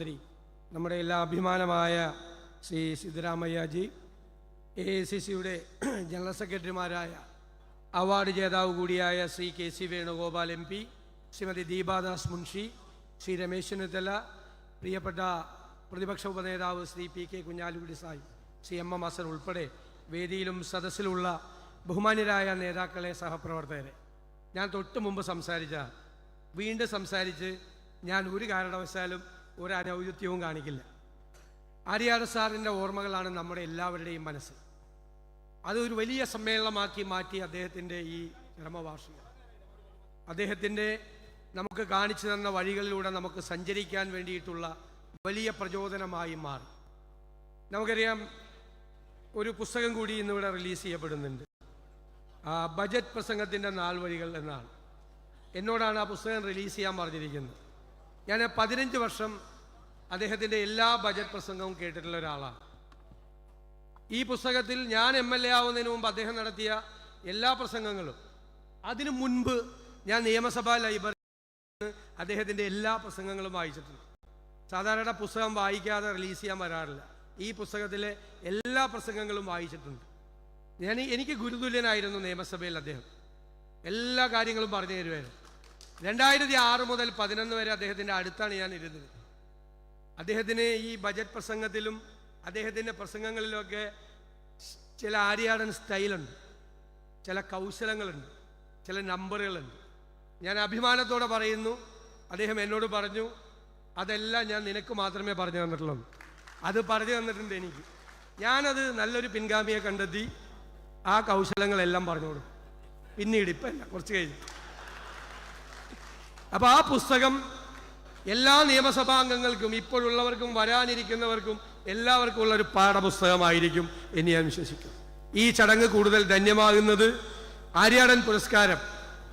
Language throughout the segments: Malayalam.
മുഖ്യമന്ത്രി നമ്മുടെ എല്ലാ അഭിമാനമായ Shri Siddaramaiahji A I C സിയുടെ ജനറൽ സെക്രട്ടറിമാരായ അവാർഡ് ജേതാവ് കൂടിയായ Shri K C Venugopal M P Shrimati Deepadas Munshi Shri Ramesh Chennithala പ്രിയപ്പെട്ട പ്രതിപക്ഷ ഉപനേതാവ് ശ്രീ പി കെ കുഞ്ഞാലിക്കുടി സായി ശ്രീ എം എം അസർ ഉൾപ്പെടെ വേദിയിലും സദസ്സിലുള്ള ബഹുമാന്യരായ നേതാക്കളെ സഹപ്രവർത്തകരെ. ഞാൻ തൊട്ട് മുമ്പ് സംസാരിച്ച വീണ്ടും സംസാരിച്ച് ഞാൻ ഒരു കാരണവശാലും ഒരു അനൗചിത്യവും കാണിക്കില്ല. ആര്യാട് സാറിന്റെ ഓർമ്മകളാണ് നമ്മുടെ എല്ലാവരുടെയും മനസ്സ്. അതൊരു വലിയ സമ്മേളനമാക്കി മാറ്റി അദ്ദേഹത്തിന്റെ ഈ ചരമവാർഷികം അദ്ദേഹത്തിന്റെ നമുക്ക് കാണിച്ചു തന്ന വഴികളിലൂടെ നമുക്ക് സഞ്ചരിക്കാൻ വേണ്ടിയിട്ടുള്ള വലിയ പ്രചോദനമായി മാറി. നമുക്കറിയാം ഒരു പുസ്തകം കൂടി ഇന്നിവിടെ റിലീസ് ചെയ്യപ്പെടുന്നുണ്ട്. ആ, ബജറ്റ് പ്രസംഗത്തിന്റെ നാൾ വഴികൾ എന്നാണ്. എന്നോടാണ് ആ പുസ്തകം റിലീസ് ചെയ്യാൻ പറഞ്ഞിരിക്കുന്നത്. ഞാൻ പതിനഞ്ച് വർഷം അദ്ദേഹത്തിന്റെ എല്ലാ ബജറ്റ് പ്രസംഗവും കേട്ടിട്ടുള്ള ഒരാളാണ്. ഈ പുസ്തകത്തിൽ ഞാൻ എം എൽ എ ആവുന്നതിന് മുമ്പ് അദ്ദേഹം നടത്തിയ എല്ലാ പ്രസംഗങ്ങളും. അതിനു മുൻപ് ഞാൻ നിയമസഭാ ലൈബ്രറി അദ്ദേഹത്തിന്റെ എല്ലാ പ്രസംഗങ്ങളും വായിച്ചിട്ടുണ്ട്. സാധാരണ പുസ്തകം വായിക്കാതെ റിലീസ് ചെയ്യാൻ വരാറില്ല. ഈ പുസ്തകത്തിലെ എല്ലാ പ്രസംഗങ്ങളും വായിച്ചിട്ടുണ്ട്. ഞാൻ എനിക്ക് ഗുരുതുല്യനായിരുന്നു നിയമസഭയിൽ അദ്ദേഹം. എല്ലാ കാര്യങ്ങളും പറഞ്ഞു തരുമായിരുന്നു. രണ്ടായിരത്തി ആറ് മുതൽ പതിനൊന്ന് വരെ അദ്ദേഹത്തിന്റെ അടുത്താണ് ഞാൻ ഇരുന്നത്. അദ്ദേഹത്തിന് ഈ ബജറ്റ് പ്രസംഗത്തിലും അദ്ദേഹത്തിന്റെ പ്രസംഗങ്ങളിലൊക്കെ ചില ആര്യാടൻ സ്റ്റൈലുണ്ട്. ചില കൗശലങ്ങളുണ്ട്. ചില നമ്പറുകളുണ്ട്. ഞാൻ അഭിമാനത്തോടെ പറയുന്നു. അദ്ദേഹം എന്നോട് പറഞ്ഞു അതെല്ലാം ഞാൻ നിനക്ക് മാത്രമേ പറഞ്ഞു തന്നിട്ടുള്ളൂ. അത് പറഞ്ഞു തന്നിട്ടുണ്ട് എനിക്ക്. ഞാനത് നല്ലൊരു പിൻഗാമിയെ കണ്ടെത്തി ആ കൗശലങ്ങളെല്ലാം പറഞ്ഞു കൊടുക്കും. പിന്നീട് ഇപ്പം കുറച്ച് കഴിഞ്ഞു. അപ്പോൾ ആ പുസ്തകം എല്ലാ നിയമസഭാംഗങ്ങൾക്കും ഇപ്പോഴുള്ളവർക്കും വരാനിരിക്കുന്നവർക്കും എല്ലാവർക്കും ഉള്ള ഒരു പാഠപുസ്തകമായിരിക്കും എന്ന് ഞാൻ വിശ്വസിക്കും ഈ ചടങ്ങ് കൂടുതൽ ധന്യമാകുന്നത് ആര്യാടൻ പുരസ്കാരം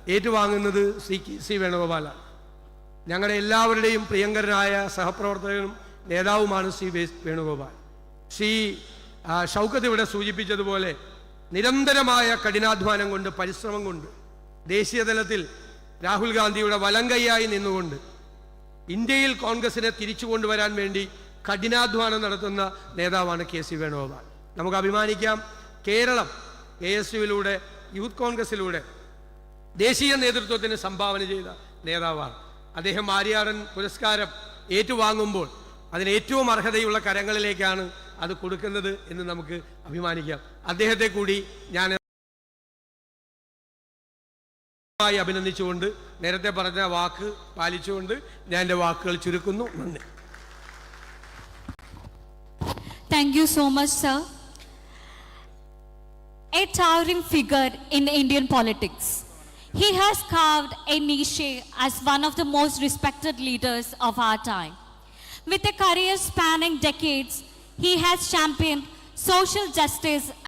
ഏറ്റുവാങ്ങുന്നത് സി സി വേണുഗോപാലാണ്. ഞങ്ങളുടെ എല്ലാവരുടെയും പ്രിയങ്കരനായ സഹപ്രവർത്തകനും നേതാവുമാണ് സി വേണുഗോപാൽ. ശ്രീ ഷൗക്കത്ത് ഇവിടെ സൂചിപ്പിച്ചതുപോലെ നിരന്തരമായ കഠിനാധ്വാനം കൊണ്ട് പരിശ്രമം കൊണ്ട് ദേശീയ തലത്തിൽ രാഹുൽ ഗാന്ധിയുടെ വലങ്കൈയായി നിന്നുകൊണ്ട് ഇന്ത്യയിൽ കോൺഗ്രസിനെ തിരിച്ചു കൊണ്ടുവരാൻ വേണ്ടി കഠിനാധ്വാനം നടത്തുന്ന നേതാവാണ് കെ സി വേണുഗോപാൽ. നമുക്ക് അഭിമാനിക്കാം കേരളം എ എസ് യുവിലൂടെ യൂത്ത് കോൺഗ്രസിലൂടെ ദേശീയ നേതൃത്വത്തിന് സംഭാവന ചെയ്ത നേതാവാണ്. അദ്ദേഹം ആര്യാടൻ പുരസ്കാരം ഏറ്റുവാങ്ങുമ്പോൾ അതിന് ഏറ്റവും അർഹതയുള്ള കരങ്ങളിലേക്കാണ് അത് കൊടുക്കുന്നത് എന്ന് നമുക്ക് അഭിമാനിക്കാം. അദ്ദേഹത്തെ കൂടി ഞാൻ അഭിനന്ദിച്ചുകൊണ്ട് നേരത്തെ പറഞ്ഞ വാക്ക് പാലിച്ചുകൊണ്ട് ഞാൻ എന്റെ വാക്കുകൾ ചുരുക്കുന്നു. നന്ദി. Thank you so much sir a towering figure in Indian politics he has carved a niche as one of the most respected leaders of our time with a career spanning decades he has champion social justice